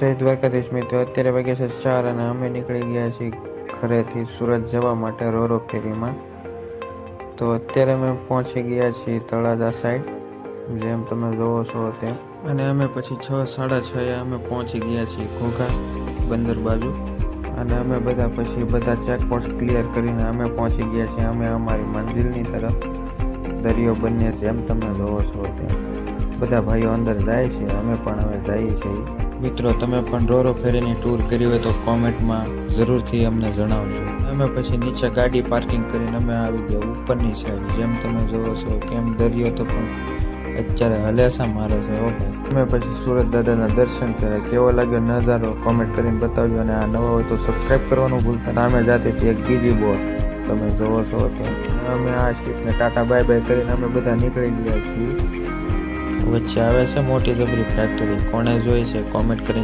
જય દ્વારકાધીશ મિત્રો, અત્યારે વાગ્યા છે ચાર અને અમે નીકળી ગયા છીએ ઘરેથી સુરત જવા માટે રોરો ફેરીમાં. તો અત્યારે અમે પહોંચી ગયા છીએ તળાજા સાઈડ જેમ તમે જોવો છો તેમ. અને અમે પછી છ, સાડા છ અમે પહોંચી ગયા છીએ ઘોઘા બંદર બાજુ. અને અમે બધા પછી બધા ચેકપોસ્ટ ક્લિયર કરીને અમે પહોંચી ગયા છીએ. અમે અમારી મંજિલની તરફ, દરિયો બંને જેમ તમે જોવો છો તેમ. બધા ભાઈઓ અંદર જાય છે અમે પણ હવે જઈએ છીએ. મિત્રો તમે પણ રોરો ફેરીની ટૂર કરી હોય તો કોમેન્ટમાં જરૂરથી અમને જણાવજો. અમે પછી નીચે ગાડી પાર્કિંગ કરીને અમે આવી ગયા ઉપરની સાઈડ જેમ તમે જોવો છો કેમ દરિયો તો પણ અત્યારે હલેસા મારે છે ઓકે ભાઈ. અમે પછી સુરત દાદાના દર્શન કર્યા. કેવો લાગ્યો નજારો? કોમેન્ટ કરીને બતાવજો અને આ નવા હોય તો સબસ્ક્રાઈબ કરવાનું ભૂલતા ના. અમે જાતે એક બીજી બોટ. તમે જોવો છો તો. અમે આ શીપને ટાટા બાય બાય કરીને અમે બધા નીકળી ગયા છીએ. વચ્ચે આવે છે મોટી જબરી ફેક્ટરી કોણે જોઈ છે? કોમેન્ટ કરીને